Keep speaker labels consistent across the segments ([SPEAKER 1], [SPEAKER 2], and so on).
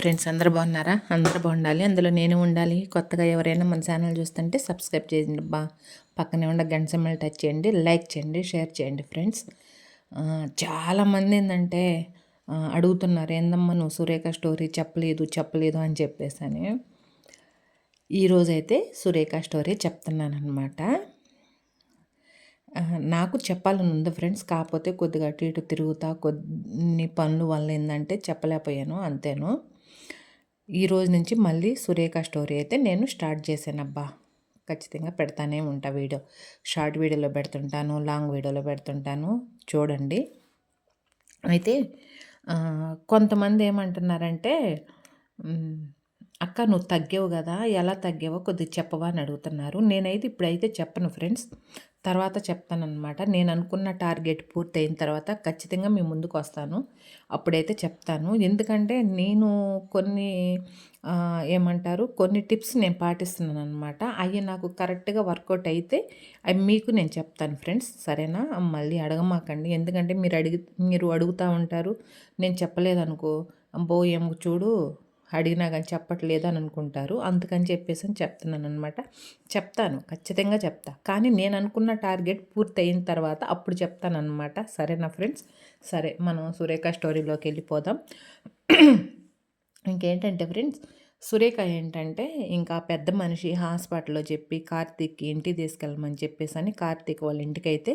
[SPEAKER 1] Friends అందరు బాగున్నారా? అందరు బాగుండాలి. అందులో నేను ఉండాలి. కొత్తగా ఎవరైనా మన ఛానల్ చూస్తుంటే సబ్స్క్రైబ్ చేయండి బా. పక్కనే ఉన్న గంట సింబల్ టచ్ చేయండి. లైక్ చేయండి. షేర్ చేయండి ఫ్రెండ్స్. చాలామంది ఏంటంటే అడుగుతున్నారు ఏందమ్మా నువ్వు సురేఖ స్టోరీ చెప్పలేదు చెప్పలేదు అని చెప్పేసని. ఈరోజైతే సురేఖ స్టోరీ చెప్తున్నాను అనమాట నాకు చెప్పాలని ఉంది ఫ్రెండ్స్. కాకపోతే కొద్దిగా అటు ఇటు తిరుగుతా కొన్ని పనుల వల్ల ఏంటంటే చెప్పలేకపోయాను. అంతేను. ఈ రోజు నుంచి మళ్ళీ సురేఖ స్టోరీ అయితే నేను స్టార్ట్ చేశానబ్బా. ఖచ్చితంగా పెడతానే ఉంటా వీడియో. షార్ట్ వీడియోలో పెడుతుంటాను లాంగ్ వీడియోలో పెడుతుంటాను. చూడండి. అయితే కొంతమంది ఏమంటున్నారంటే అక్క నువ్వు తగ్గావు కదా ఎలా తగ్గావో కొద్దిగా చెప్పవా అని అడుగుతున్నారు. నేనైతే ఇప్పుడైతే చెప్పను ఫ్రెండ్స్. తర్వాత చెప్తానమాట నేను అనుకున్న టార్గెట్ పూర్తయిన తర్వాత ఖచ్చితంగా మీ ముందుకు వస్తాను. అప్పుడైతే చెప్తాను. ఎందుకంటే నేను కొన్ని ఏమంటారు కొన్ని టిప్స్ నేను పాటిస్తున్నాను అనమాట అవి నాకు కరెక్ట్గా వర్కౌట్ అయితే అవి మీకు నేను చెప్తాను ఫ్రెండ్స్. సరేనా? మళ్ళీ అడగమాకండి. ఎందుకంటే మీరు అడిగి మీరు అడుగుతూ ఉంటారు. నేను చెప్పలేదనుకో. అబ్బో ఏమో చూడు అడిగినా కానీ చెప్పట్లేదు అని అనుకుంటారు అందుకని చెప్పేసి అని చెప్తున్నాను అనమాట చెప్తాను. ఖచ్చితంగా చెప్తా. కానీ నేను అనుకున్న టార్గెట్ పూర్తి అయిన తర్వాత అప్పుడు చెప్తాను అనమాట సరేనా ఫ్రెండ్స్? సరే మనం సురేఖ స్టోరీలోకి వెళ్ళిపోదాం. ఇంకేంటంటే ఫ్రెండ్స్ సురేఖ ఏంటంటే ఇంకా పెద్ద మనిషి హాస్పిటల్లో చెప్పి కార్తీక్కి ఇంటికి తీసుకెళ్ళమని చెప్పేసి అని కార్తీక్ వాళ్ళ ఇంటికైతే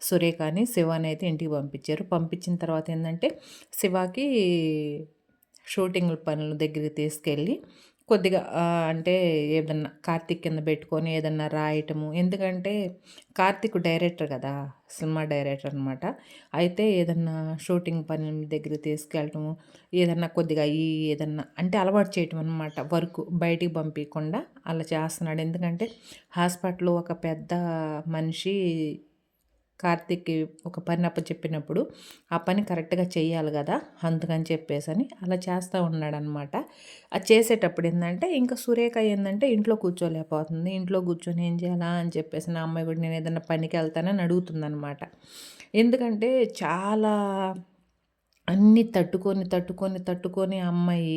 [SPEAKER 1] సురేఖని శివాని అయితే ఇంటికి పంపించారు. పంపించిన తర్వాత ఏంటంటే శివాకి షూటింగ్ పనుల దగ్గరికి తీసుకెళ్ళి కొద్దిగా అంటే ఏదన్నా కార్తీక్ కింద పెట్టుకొని ఏదన్నా రాయటము. ఎందుకంటే కార్తీక్ డైరెక్టర్ కదా సినిమా డైరెక్టర్ అనమాట అయితే ఏదన్నా షూటింగ్ పని దగ్గర తీసుకెళ్ళటము ఏదన్నా కొద్దిగా ఈ ఏదన్నా అంటే అలవాటు చేయటం అనమాట వర్క్ బయటికి పంపించకుండా అలా చేస్తున్నాడు. ఎందుకంటే హాస్పిటల్లో ఒక పెద్ద మనిషి కార్తీక్కి ఒక పని అప్పచెప్పినప్పుడు ఆ పని కరెక్ట్గా చేయాలి కదా అందుకని చెప్పేసి అని అలా చేస్తూ ఉన్నాడనమాట అది చేసేటప్పుడు ఏంటంటే ఇంకా సురేఖ ఏంటంటే ఇంట్లో కూర్చోలేకపోతుంది. ఇంట్లో కూర్చొని ఏం చేయాలా అని చెప్పేసి నా అమ్మాయి కూడా నేను ఏదైనా పనికి వెళ్తానని అడుగుతుందనమాట ఎందుకంటే చాలా అన్నీ తట్టుకొని తట్టుకొని తట్టుకొని అమ్మాయి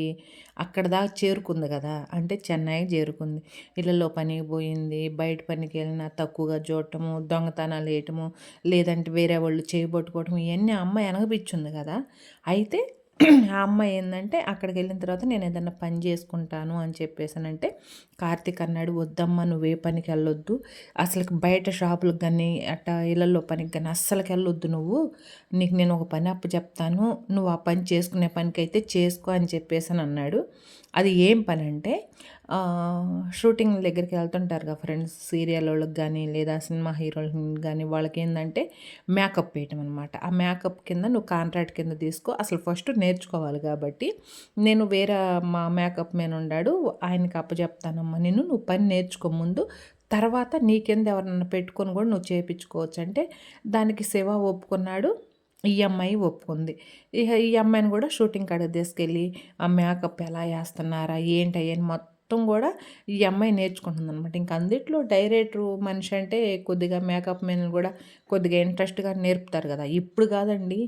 [SPEAKER 1] అక్కడ దాకా చేరుకుంది కదా. అంటే చెన్నై చేరుకుంది. ఇళ్ళలో పనికి పోయింది. బయట పనికి వెళ్ళినా తక్కువగా చూడటము దొంగతనాలు వేయటము లేదంటే వేరే వాళ్ళు చేయబట్టుకోవటం ఇవన్నీ అమ్మాయి అనగపిచ్చింది కదా. అయితే ఆ అమ్మాయి ఏంటంటే అక్కడికి వెళ్ళిన తర్వాత నేను ఏదన్నా పని చేసుకుంటాను అని చెప్పేసానంటే కార్తీక్ అన్నాడు వద్దమ్మా నువ్వే పనికి వెళ్ళొద్దు అసలు బయట షాపులకు కానీ అట్ట ఇళ్ళల్లో పనికి కానీ అస్సలకి వెళ్ళొద్దు నువ్వు. నీకు నేను ఒక పని అప్పు చెప్తాను. నువ్వు ఆ పని చేసుకునే పనికి అయితే చేసుకో అని చెప్పేసి అన్నాడు అది ఏం పని అంటే షూటింగ్ దగ్గరికి వెళ్తుంటారు కదా ఫ్రెండ్స్ సీరియల్ వాళ్ళకి కానీ లేదా సినిమా హీరోలకి కానీ వాళ్ళకి ఏంటంటే మేకప్ వేయటం అనమాట ఆ మేకప్ కింద నువ్వు కాంట్రాక్ట్ కింద తీసుకో అసలు ఫస్ట్ నేర్చుకోవాలి కాబట్టి నేను వేరే మా మేకప్ మ్యాన్ ఉన్నాడు ఆయనకి అప్పచెప్తానమ్మా నేను నువ్వు పని నేర్చుకో ముందు తర్వాత నీకెంద ఎవరన్నా పెట్టుకొని కూడా నువ్వు చేయించుకోవచ్చు అంటే దానికి శివ ఒప్పుకున్నాడు ఈ అమ్మాయి ఒప్పుకుంది. ఇక ఈ అమ్మాయిని కూడా షూటింగ్ కాడ తీసుకెళ్ళి ఆ మేకప్ ఎలా వేస్తున్నారా ఏంటి అయ్యని మొత్తం మొత్తం కూడా ఈ అమ్మాయి నేర్చుకుంటుంది అనమాట ఇంక అందుట్లో డైరెక్టర్ మనిషి అంటే కొద్దిగా మేకప్ మెన్ కూడా కొద్దిగా ఇంట్రెస్ట్గా నేర్పుతారు కదా ఇప్పుడు కాదండి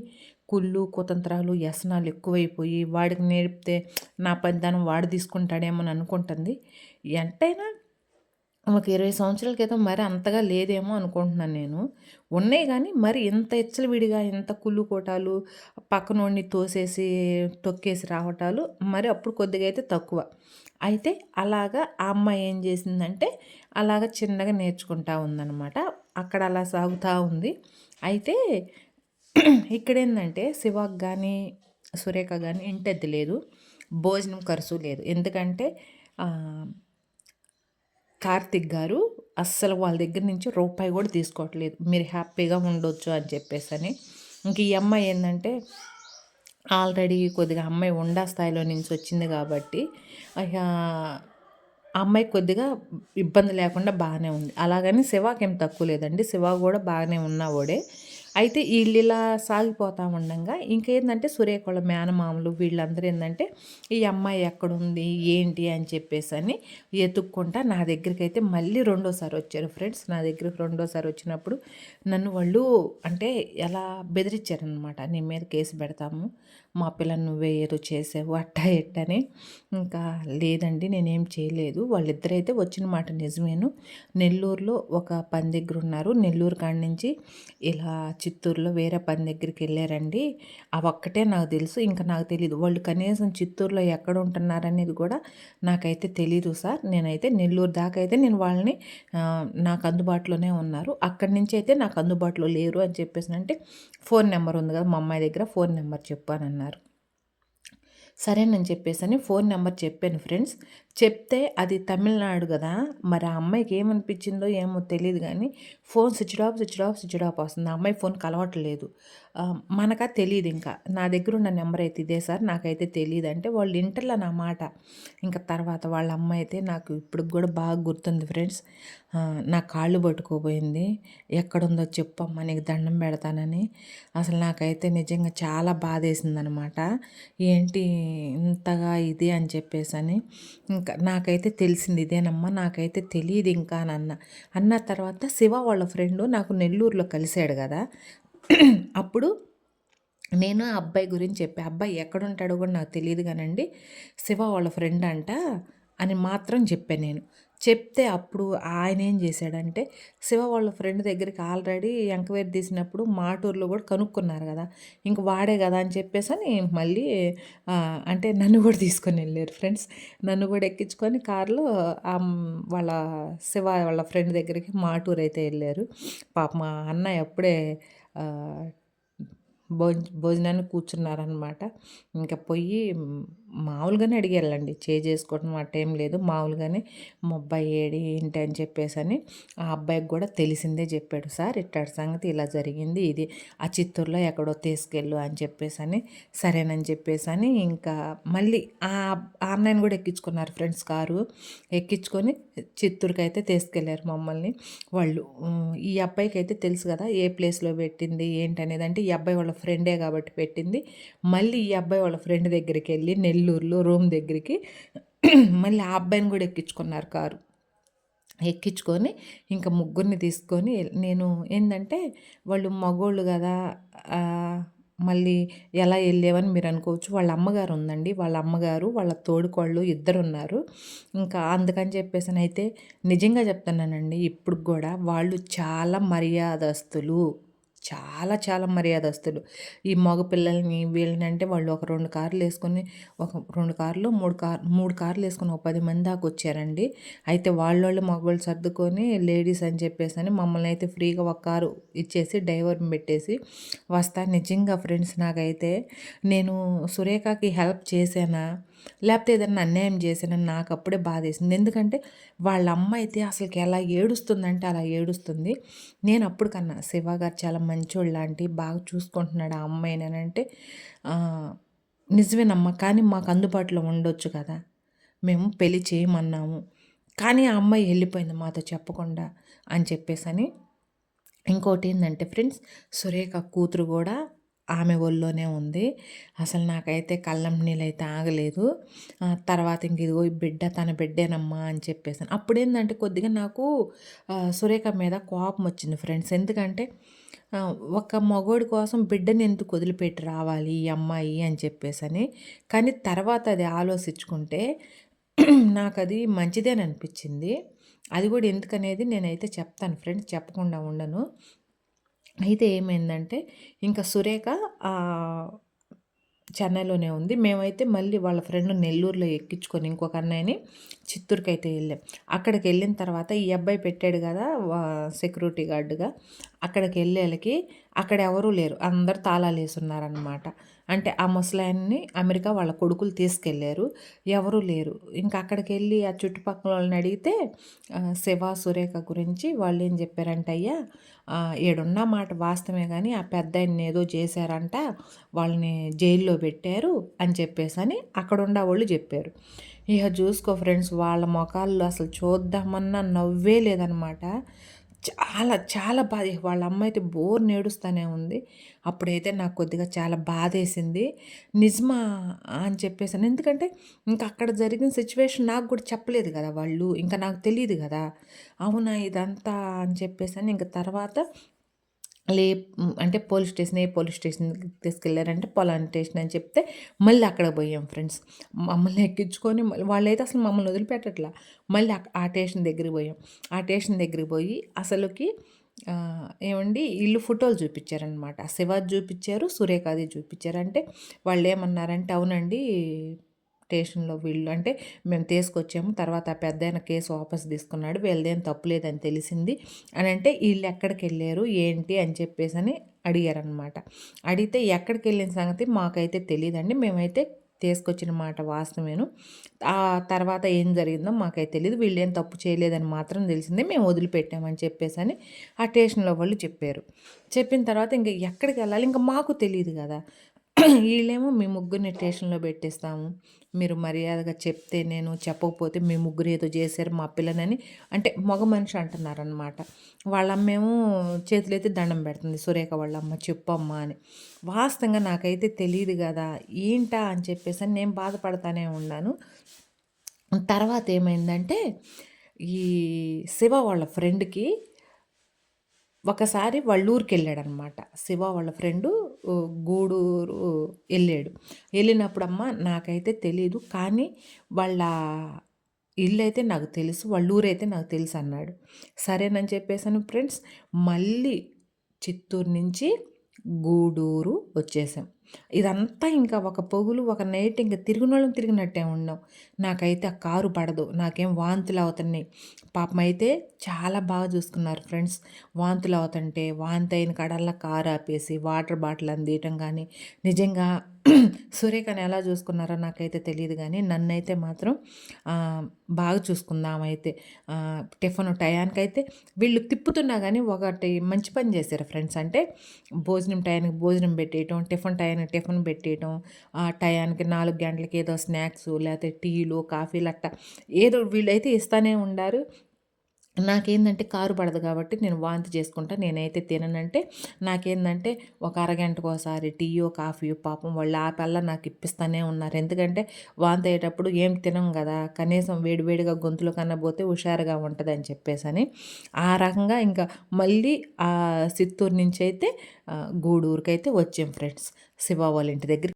[SPEAKER 1] కుళ్ళు కుతంత్రాలు వ్యసనాలు ఎక్కువైపోయి వాడికి నేర్పితే నా పనిదానం వాడు తీసుకుంటాడేమో అని అనుకుంటుంది. ఎంతైనా ఒక ఇరవై సంవత్సరాల క్రితం మరి అంతగా లేదేమో అనుకుంటున్నాను నేను. ఉన్నాయి కానీ మరి ఇంత విడిగా ఇంత కుళ్ళు కోటాలు పక్కనోడిని తోసేసి తొక్కేసి రావటాలు మరి అప్పుడు కొద్దిగా అయితే తక్కువ. అయితే అలాగా ఆ అమ్మాయి ఏం చేసిందంటే అలాగ చిన్నగా నేర్చుకుంటా ఉందన్నమాట. అక్కడ అలా సాగుతూ ఉంది. అయితే ఇక్కడేందంటే శివాక్ కానీ సురేఖ కానీ ఇంటద్ది లేదు. భోజనం ఖర్చు లేదు. ఎందుకంటే కార్తిక్ గారు అస్సలు వాళ్ళ దగ్గర నుంచి రూపాయి కూడా తీసుకోవట్లేదు. మీరు హ్యాపీగా ఉండొచ్చు అని చెప్పేసి అని ఇంక ఈ అమ్మాయి ఏంటంటే ఆల్రెడీ కొద్దిగా అమ్మాయి ఉండా స్థాయిలో నుంచి వచ్చింది కాబట్టి అమ్మాయి కొద్దిగా ఇబ్బంది లేకుండా బాగానే ఉంది. అలాగని శివాకేం తక్కువ లేదండి. శివ కూడా బాగానే ఉన్నవాడే. అయితే వీళ్ళు ఇలా సాగిపోతా ఉండగా ఇంకేందంటే సురేఖ మేనమామలు వీళ్ళందరూ ఏంటంటే ఈ అమ్మాయి ఎక్కడుంది ఏంటి అని చెప్పేసి అని ఎతుక్కుంటా నా దగ్గరికి అయితే మళ్ళీ రెండోసారి వచ్చారు ఫ్రెండ్స్. నా దగ్గరికి రెండోసారి వచ్చినప్పుడు నన్ను వాళ్ళు అంటే ఎలా బెదిరించారనమాట నీ మీద కేసు పెడతాము మా పిల్లని నువ్వే ఏదో చేసావు అట్ట ఎట్టని ఇంకా లేదండి నేనేం చేయలేదు. వాళ్ళిద్దరైతే వచ్చిన మాట నిజమేను. నెల్లూరులో ఒక పని దగ్గర ఉన్నారు. నెల్లూరు కాడి నుంచి ఇలా చిత్తూరులో వేరే పని దగ్గరికి వెళ్ళారండి. అవి ఒక్కటే నాకు తెలుసు ఇంకా నాకు తెలియదు వాళ్ళు కనీసం చిత్తూరులో ఎక్కడ ఉంటున్నారనేది కూడా నాకైతే తెలీదు సార్. నేనైతే నెల్లూరు దాకా అయితే నేను వాళ్ళని నాకు అందుబాటులోనే ఉన్నారు. అక్కడి నుంచి అయితే నాకు అందుబాటులో లేరు అని చెప్పేసి అంటే ఫోన్ నెంబర్ ఉంది కదా మా అమ్మాయి దగ్గర ఫోన్ నెంబర్ చెప్పానన్నారు. సరేనని చెప్పేసి అని ఫోన్ నెంబర్ చెప్పాను ఫ్రెండ్స్. చెప్తే అది తమిళనాడు కదా మరి ఆ అమ్మాయికి ఏమనిపించిందో ఏమో తెలియదు కానీ phone switch off switch off switch off వస్తుంది. ఆ అమ్మాయి ఫోన్ కలవట్లేదు మనకా తెలియదు ఇంకా. నా దగ్గర ఉన్న నెంబర్ అయితే ఇదే సార్ నాకైతే తెలియదు అంటే వాళ్ళు ఇంటర్లో నా మాట. ఇంకా తర్వాత వాళ్ళ అమ్మ అయితే నాకు ఇప్పుడు కూడా బాగా గుర్తుంది ఫ్రెండ్స్. నా కాళ్ళు పట్టుకోపోయింది ఎక్కడుందో చెప్పమ్మా నీకు దండం పెడతానని. అసలు నాకైతే నిజంగా చాలా బాధ వేసిందనమాట ఏంటి ఇంతగా ఇది అని చెప్పేసి అని ఇంకా నాకైతే తెలిసింది ఇదేనమ్మా నాకైతే తెలియదు ఇంకా అని అన్న. అన్న తర్వాత శివ వాళ్ళ ఫ్రెండ్ నాకు నెల్లూరులో కలిశాడు కదా. అప్పుడు నేను ఆ అబ్బాయి గురించి చెప్పా అబ్బాయి ఎక్కడుంటాడో కూడా నాకు తెలియదు కానండి శివ వాళ్ళ ఫ్రెండ్ అంట అని మాత్రం చెప్పాను నేను. చెప్తే అప్పుడు ఆయన ఏం చేశాడంటే శివ వాళ్ళ ఫ్రెండ్ దగ్గరికి ఆల్రెడీ ఎంక్వైరీ తీసినప్పుడు మాటూరులో కూడా కనుక్కున్నారు కదా ఇంక వాడే కదా అని చెప్పేసి అని మళ్ళీ అంటే నన్ను కూడా తీసుకొని వెళ్ళారు ఫ్రెండ్స్. నన్ను కూడా ఎక్కించుకొని కారులో వాళ్ళ శివ వాళ్ళ ఫ్రెండ్ దగ్గరికి మాటూరు అయితే వెళ్ళారు. పాప మా అన్నయ్య అప్పుడే భోజ భోజనానికి కూర్చున్నారనమాట ఇంకా పొయ్యి మామూలుగానే అడిగేళ్ళండి చే చేసుకోవడం అట్టేం లేదు. మామూలుగానే మా అబ్బాయి ఏడి ఏంటి అని చెప్పేసి అని ఆ అబ్బాయికి కూడా తెలిసిందే చెప్పాడు. సార్ ఇట్టాడు సంగతి ఇలా జరిగింది. ఇది ఆ చిత్తూరులో ఎక్కడో తీసుకెళ్ళు అని చెప్పేసి అని సరేనని చెప్పేసి అని ఇంకా మళ్ళీ ఆ అన్నయ్యని కూడా ఎక్కించుకున్నారు ఫ్రెండ్స్ కారు. ఎక్కించుకొని చిత్తూరుకి అయితే తీసుకెళ్ళారు మమ్మల్ని. వాళ్ళు ఈ అబ్బాయికి అయితే తెలుసు కదా ఏ ప్లేస్లో పెట్టింది? ఏంటి అనేది అంటే ఈ అబ్బాయి వాళ్ళ ఫ్రెండే కాబట్టి పెట్టింది. మళ్ళీ ఈ అబ్బాయి వాళ్ళ ఫ్రెండ్ దగ్గరికి వెళ్ళి నెల్లూరులో రూమ్ దగ్గరికి మళ్ళీ ఆ అబ్బాయిని కూడా ఎక్కించుకున్నారు కారు. ఎక్కించుకొని ఇంకా ముగ్గురిని తీసుకొని నేను ఏంటంటే వాళ్ళు మగోళ్ళు కదా మళ్ళీ ఎలా వెళ్ళేవని మీరు అనుకోవచ్చు. వాళ్ళ అమ్మగారు ఉందండి. వాళ్ళ అమ్మగారు వాళ్ళ తోడుకోళ్ళు ఇద్దరు ఉన్నారు ఇంకా అందుకని చెప్పేసి అయితే నిజంగా చెప్తున్నానండి ఇప్పుడు కూడా వాళ్ళు చాలా మర్యాదస్తులు. చాలా చాలా మర్యాదస్తులు. ఈ మగ పిల్లల్ని వీళ్ళని అంటే వాళ్ళు ఒక రెండు కార్లు వేసుకొని ఒక రెండు కార్లు మూడు కార్ మూడు కార్లు వేసుకొని ఒక పది మంది దాకా వచ్చారండి. అయితే వాళ్ళోళ్ళు మగవాళ్ళు సర్దుకొని లేడీస్ అని చెప్పేసి అని మమ్మల్ని అయితే ఫ్రీగా ఒక కారు ఇచ్చేసి డ్రైవర్ని పెట్టేసి వస్తా. నిజంగా ఫ్రెండ్స్ నాకైతే నేను సురేఖకి హెల్ప్ చేశానా? లేకపోతే ఏదైనా అన్యాయం చేసానని నాకు అప్పుడే బాధేసింది ఎందుకంటే వాళ్ళ అమ్మ అయితే అసలుకి ఎలా ఏడుస్తుందంటే అలా ఏడుస్తుంది. నేను అప్పుడు కన్నా శివ గారు చాలా మంచోళ్ళు లాంటి బాగా చూసుకుంటున్నాడు ఆ అమ్మాయినంటే అంటే నిజమేనమ్మ కానీ మాకు అందుబాటులో ఉండొచ్చు కదా. మేము పెళ్ళి చేయమన్నాము. కానీ ఆ అమ్మాయి వెళ్ళిపోయింది మాతో చెప్పకుండా అని చెప్పేసి అని ఇంకోటి ఏంటంటే ఫ్రెండ్స్ సురేఖ కూతురు కూడా ఆమె ఒళ్ళోనే ఉంది. అసలు నాకైతే కళ్ళం నీళ్ళైతే ఆగలేదు. తర్వాత ఇంక ఇదిగో ఈ బిడ్డ తన బిడ్డేనమ్మా అని చెప్పేసాను. అప్పుడేందంటే కొద్దిగా నాకు సురేఖ మీద కోపం వచ్చింది ఫ్రెండ్స్. ఎందుకంటే ఒక మగోడి కోసం బిడ్డని ఎందుకు వదిలిపెట్టి రావాలి ఈ అమ్మాయి అని చెప్పేసని. కానీ తర్వాత అది ఆలోచించుకుంటే నాకు అది మంచిదేని అనిపించింది అది కూడా ఎందుకనేది నేనైతే చెప్తాను ఫ్రెండ్స్. చెప్పకుండా ఉండను. అయితే ఏమైందంటే ఇంకా సురేఖ చెన్నైలోనే ఉంది. మేమైతే మళ్ళీ వాళ్ళ ఫ్రెండ్ నెల్లూరులో ఎక్కించుకొని ఇంకొక అన్నయ్యని చిత్తూరుకి అయితే వెళ్ళాం. అక్కడికి వెళ్ళిన తర్వాత ఈ అబ్బాయి పెట్టాడు కదా సెక్యూరిటీ గార్డుగా. అక్కడికి వెళ్ళేళ్ళకి అక్కడ ఎవరూ లేరు. అందరు తాళాలు వేసున్నారనమాట అంటే ఆ ముసలాయన్ని అమెరికా వాళ్ళ కొడుకులు తీసుకెళ్ళారు ఎవరూ లేరు. ఇంకా అక్కడికి వెళ్ళి ఆ చుట్టుపక్కల వాళ్ళని అడిగితే శివ సురేఖ గురించి వాళ్ళు ఏం చెప్పారంటే అయ్యా ఏడున్న మాట వాస్తవమే కానీ ఆ పెద్ద ఏదో చేశారంట వాళ్ళని జైల్లో పెట్టారు అని చెప్పేసి అని అక్కడున్న వాళ్ళు చెప్పారు. ఇక చూసుకో ఫ్రెండ్స్ వాళ్ళ ముఖాల్లో అసలు చూద్దామన్నా నవ్వే లేదనమాట. చాలా చాలా బాధ వాళ్ళ అమ్మ అయితే బోర్ నేడుస్తూనే ఉంది. అప్పుడైతే నాకు కొద్దిగా చాలా బాధేసింది. నిజమా అని చెప్పేసాను. ఎందుకంటే ఇంకా అక్కడ జరిగిన సిచ్యువేషన్ నాకు కూడా చెప్పలేదు కదా వాళ్ళు. ఇంకా నాకు తెలియదు కదా. అవునా ఇదంతా అని చెప్పేసాను. ఇంకా తర్వాత లే అంటే పోలీస్ స్టేషన్ ఏ పోలీస్ స్టేషన్కి తీసుకెళ్ళారంటే పొలాన్ స్టేషన్ అని చెప్తే మళ్ళీ అక్కడ పోయాం ఫ్రెండ్స్. మమ్మల్ని ఎక్కించుకొని మళ్ళీ వాళ్ళైతే అసలు మమ్మల్ని వదిలిపెట్టట్లా. మళ్ళీ ఆ స్టేషన్ దగ్గరికి పోయాం. ఆ స్టేషన్ దగ్గరికి పోయి అసలుకి ఏమండి ఇల్లు ఫోటోలు చూపించారనమాట శివాజ్ చూపించారు సూర్యకాది చూపించారు. అంటే వాళ్ళు ఏమన్నారంటే అవునండి స్టేషన్లో వీళ్ళు అంటే మేము తీసుకొచ్చాము తర్వాత ఆ పెద్ద ఆయన కేసు వాపస్ తీసుకున్నాడు వీళ్ళదేం తప్పు లేదని తెలిసింది అని అంటే వీళ్ళు ఎక్కడికి వెళ్ళారు ఏంటి అని చెప్పేసి అని అడిగారనమాట అడిగితే ఎక్కడికి వెళ్ళిన సంగతి మాకైతే తెలియదండి మేమైతే తీసుకొచ్చిన మాట వాస్తవేను ఆ తర్వాత ఏం జరిగిందో మాకైతే తెలియదు వీళ్ళు ఏం తప్పు చేయలేదని మాత్రం తెలిసింది మేము వదిలిపెట్టామని చెప్పేసి అని ఆ స్టేషన్లో వాళ్ళు చెప్పారు. చెప్పిన తర్వాత ఇంకా ఎక్కడికి వెళ్ళాలి ఇంకా మాకు తెలియదు కదా. వీళ్ళేమో మీ ముగ్గురిని స్టేషన్లో పెట్టేస్తాము. మీరు మర్యాదగా చెప్తే నేను చెప్పకపోతే మీ ముగ్గురు ఏదో చేశారు మా పిల్లనని అంటే మగ మనిషి అంటున్నారనమాట వాళ్ళమ్మేమో చేతులైతే దండం పెడుతుంది. సురేఖ వాళ్ళ అమ్మ చెప్పమ్మా అని. వాస్తవంగా నాకైతే తెలియదు కదా ఏంటా అని చెప్పేసి నేను బాధపడతానే ఉన్నాను. తర్వాత ఏమైందంటే ఈ శివ వాళ్ళ ఫ్రెండ్కి ఒకసారి వాళ్ళూరికి వెళ్ళాడనమాట శివ వాళ్ళ ఫ్రెండు గూడూరు వెళ్ళాడు వెళ్ళినప్పుడు అమ్మ నాకైతే తెలీదు కానీ వాళ్ళ ఇల్లు అయితే నాకు తెలుసు వాళ్ళ ఊరైతే నాకు తెలుసు అన్నాడు. సరేనని చెప్పేసాను ఫ్రెండ్స్ మళ్ళీ చిత్తూరు నుంచి గూడూరు వచ్చేసాం. ఇదంతా ఇంకా ఒక పొగులు ఒక నైట్ ఇంకా తిరుగునోళ్ళం తిరిగినట్టే ఉన్నాం నాకైతే ఆ కారు పడదు. నాకేం వాంతులు అవుతున్నాయి. పాపం అయితే చాలా బాగా చూసుకున్నారు ఫ్రెండ్స్. వాంతులు అవుతుంటే వాంతి అయిన కడల్లా కారు ఆపేసి వాటర్ బాటిల్ అందియటం కానీ నిజంగా సురేఖని ఎలా చూసుకున్నారో నాకైతే తెలియదు కానీ నన్నైతే మాత్రం బాగా చూసుకుందాం అయితే టిఫిన్ టయానికైతే వీళ్ళు తిప్పుతున్నా కానీ ఒకటి మంచి పని చేశారు ఫ్రెండ్స్. అంటే భోజనం టయానికి భోజనం పెట్టేయటం టిఫిన్ టయానికి టిఫిన్ పెట్టేయటం ఆ టయానికి నాలుగు గంటలకి ఏదో స్నాక్స్ లేకపోతే టీలు కాఫీలు అట్ట ఏదో వీళ్ళైతే ఇస్తూనే ఉండారు. నాకేందంటే కారు పడదు కాబట్టి నేను వాంతి చేసుకుంటా. నేనైతే తిననంటే నాకేందంటే ఒక అరగంటకు ఒకసారి టీయో కాఫీయో పాపం వాళ్ళు ఆ నాకు ఇప్పిస్తూనే ఉన్నారు. ఎందుకంటే వాంతి అయ్యేటప్పుడు ఏం తినం కదా కనీసం వేడివేడిగా గొంతులో కన్నా పోతే హుషారుగా ఉంటుంది అని చెప్పేసి ఆ రకంగా ఇంకా మళ్ళీ ఆ చిత్తూరు నుంచి అయితే గూడూరుకైతే వచ్చాం ఫ్రెండ్స్. శివ వాళ్ళ ఇంటి దగ్గర